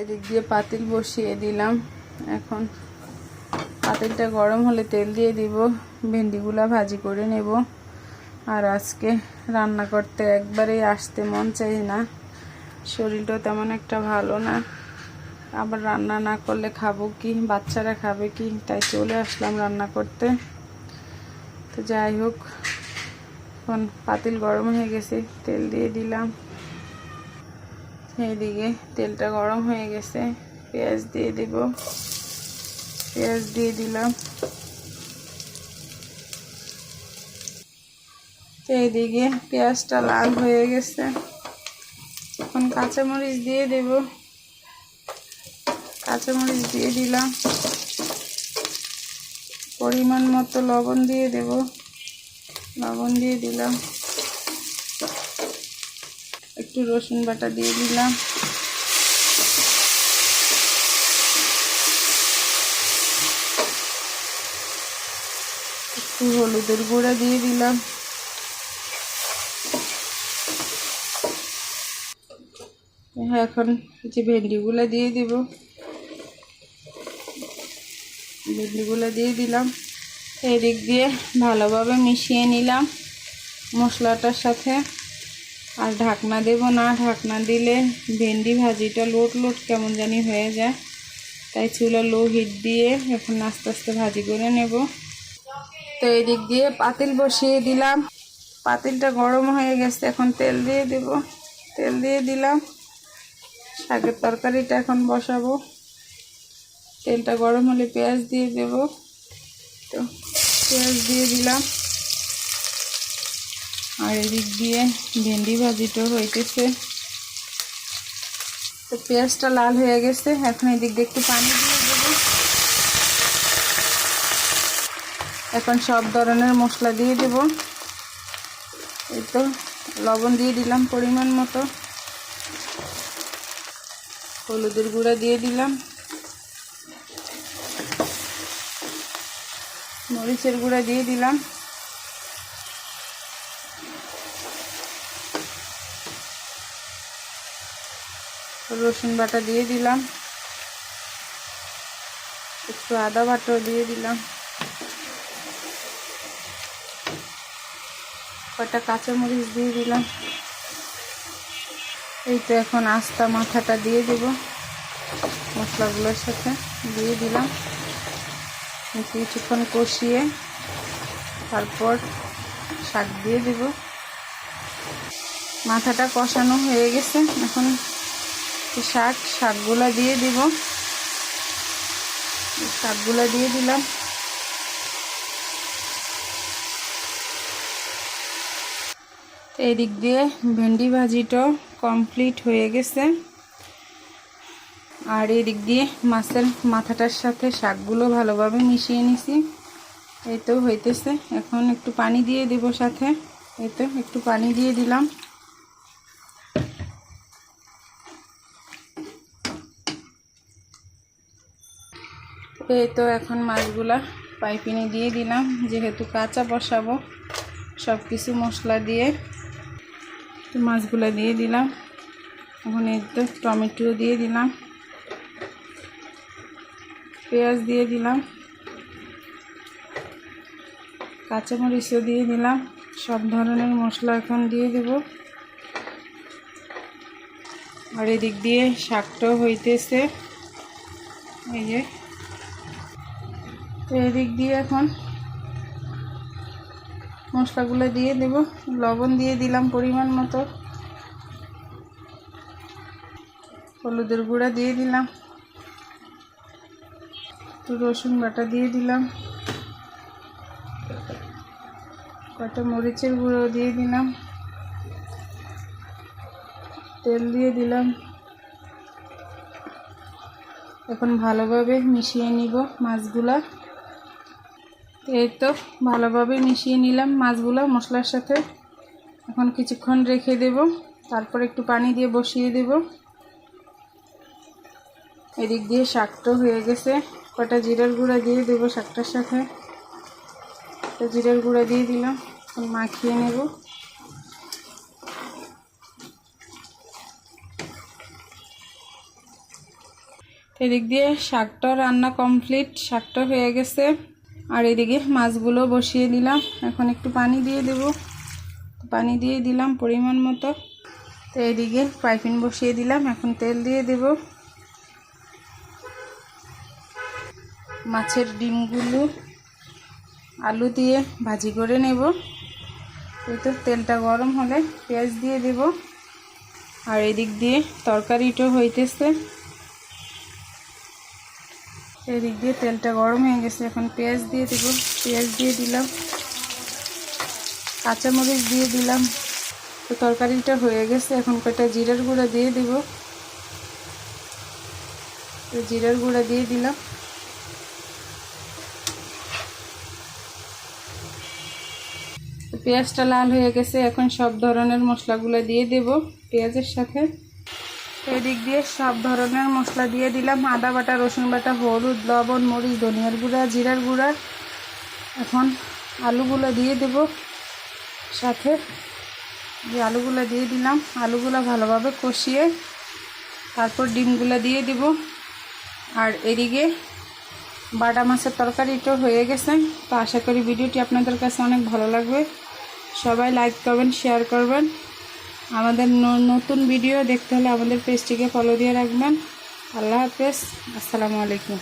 এদিক দিয়ে পাতিল বসিয়ে দিলাম। এখন পাতিলটা গরম হলে তেল দিয়ে দিব। ভেন্ডিগুলা ভাজি করে নেব। আর আজকে রান্না করতে একবারেই আসতে মন চাই না। শরীরটা তেমন একটা ভালো না। আবার রান্না না করলে খাব কি? বাচ্চারা খাবে কি? তাই চলে আসলাম রান্না করতে। তো যাই হোক, এখন পাতিল গরম হয়ে গেছে, তেল দিয়ে দিলাম। এইদিকে তেলটা গরম হয়ে গেছে। পেঁয়াজ দিয়ে দিব। পেঁয়াজ দিয়ে দিলাম। এইদিকে পেঁয়াজটা লাল হয়ে গেছে। এখন কাঁচামরিচ দিয়ে দেব। কাঁচামরিচ দিয়ে দিলাম। পরিমাণ মতো লবণ দিয়ে দেব। লবণ দিয়ে দিলাম। একটু রসুন বাটা দিয়ে দিলাম। একটু হলুদের গুঁড়া দিয়ে দিলাম। এখন যে ভেন্ডিগুলো দিয়ে দিব, ভেন্ডিগুলো দিয়ে দিলাম। এদিক দিয়ে ভালোভাবে মিশিয়ে নিলাম মশলাটার সাথে। আর ঢাকনা দেব না, ঢাকনা দিলে ভেন্ডি ভাজিটা লোট লোট কেমন জানি হয়ে যায়। তাই চুলা লো হিট দিয়ে এখন আস্তে আস্তে ভাজি করে নেব। তো এদিক দিয়ে পাতিল বসিয়ে দিলাম। পাতিলটা গরম হয়ে গেছে, এখন তেল দিয়ে দেব। তেল দিয়ে দিলাম। শাকের তরকারিটা এখন বসাবো। তেলটা গরম হলে পেঁয়াজ দিয়ে দেব। তো পেঁয়াজ দিয়ে দিলাম। আর এদিক দিয়ে ভেন্ডি ভাজিটা হইতেছে। তো পেঁয়াজটা লাল হয়ে গেছে, এখন এদিক দিয়ে একটু পানি দিয়ে দেবো। এখন সব ধরনের মশলা দিয়ে দেব। এই তো লবণ দিয়ে দিলাম পরিমাণ মতো। হলুদের গুঁড়া দিয়ে দিলাম। মরিচের গুঁড়া দিয়ে দিলাম। রসুন বাটা দিয়ে দিলাম। একটু আদা বাটাও দিয়ে দিলাম। কটা কাঁচামরিচ দিয়ে দিলাম। এই তো এখন আস্তা মাথাটা দিয়ে দেব। মশলাগুলোর সাথে দিয়ে দিলাম। কিছুক্ষণ কষিয়ে তারপর শাক দিয়ে দেব। মাথাটা কষানো হয়ে গেছে। এখন শাক, শাকগুলো দিয়ে দিব। শাকগুলো দিয়ে দিলাম। এই দিক দিয়ে ভেন্ডি ভাজিটাও কমপ্লিট হয়ে গেছে। আর এই দিক দিয়ে মাছের মাথাটার সাথে শাকগুলো ভালোভাবে মিশিয়ে নিছি। এই তো হইতেছে। এখন একটু পানি দিয়ে দেব সাথে। এই তো একটু পানি দিয়ে দিলাম। এই তো এখন মাছগুলা পাইপিনে দিয়ে দিলাম। যেহেতু কাঁচা বসাবো সব কিছু মশলা দিয়ে তো মাছগুলা দিয়ে দিলাম। এখন এই তো টমেটো দিয়ে দিলাম। পেঁয়াজ দিয়ে দিলাম। কাঁচামরিচও দিয়ে দিলাম। সব ধরনের মশলা এখন দিয়ে দেব। আর এদিক দিয়ে শাকটাও হইতেছে। এই যে তো এদিক দিয়ে এখন মশলাগুলো দিয়ে দেব। লবণ দিয়ে দিলাম পরিমাণ মতো। হলুদের গুঁড়া দিয়ে দিলাম। একটু রসুন বাটা দিয়ে দিলাম। কটা মরিচের গুঁড়ো দিয়ে দিলাম। তেল দিয়ে দিলাম। এখন ভালোভাবে মিশিয়ে নিব মাছগুলা। এই তো, ভালোভাবে মিশিয়ে নিলাম মাছগুলো, মশলার সাথে। এখন কিছুক্ষণ রেখে দেব, তারপর একটু পানি দিয়ে বসিয়ে দেব। এদিক দিয়ে শাকটা হয়ে গেছে, কটা জিরার গুঁড়া দিয়ে দেবো শাকটার সাথে। একটা জিরার গুঁড়া দিয়ে দিলাম, এখন মাখিয়ে নেব। এদিক দিয়ে শাকটা রান্না কমপ্লিট, শাকটা হয়ে গেছে। আর এদিকে মাছগুলো বসিয়ে দিলাম। এখন একটু পানি দিয়ে দেব। পানি দিয়ে দিলাম পরিমাণ মতো। তো এদিকে পাইপিন বসিয়ে দিলাম। এখন তেল দিয়ে দেব। মাছের ডিমগুলো আলু দিয়ে ভাজি করে নেব। এই তো তেলটা গরম হলে পেঁয়াজ দিয়ে দেব। আর এদিক দিয়ে তরকারিটাও হইতেছে। এদিক দিয়ে তেলটা গরম হয়ে গেছে। এখন পেঁয়াজ দিয়ে দেব। পেঁয়াজ দিয়ে দিলাম। কাঁচামরিচ দিয়ে দিলাম। তো তরকারিটা হয়ে গেছে। এখন কটা জিরার গুঁড়া দিয়ে দেব। তো জিরার গুঁড়া দিয়ে দিলাম। পেঁয়াজটা লাল হয়ে গেছে। এখন সব ধরনের মশলাগুলো দিয়ে দেব পেঁয়াজের সাথে। এদিক দিয়ে সব ধরনের মশলা দিয়ে দিলাম। আদা বাটা, রসুন বাটা, হলুদ, লবণ, মরিচ, ধনিয়ার গুঁড়া, জিরার গুঁড়া। এখন আলুগুলো দিয়ে দেব। সাথে যে আলুগুলো দিয়ে দিলাম, আলুগুলো ভালোভাবে কষিয়ে তারপর ডিমগুলো দিয়ে দেব। আর এদিকে বাটা মাছের তরকারিটা হয়ে গেছে। তো আশা করি ভিডিওটি আপনাদের কাছে অনেক ভালো লাগবে। সবাই লাইক করবেন শেয়ার করবেন। আমাদের নতুন ভিডিও দেখতে হলে আমাদের পেজটিকে ফলো দিয়ে রাখবেন। আল্লাহ হাফেজ। আসসালামু আলাইকুম।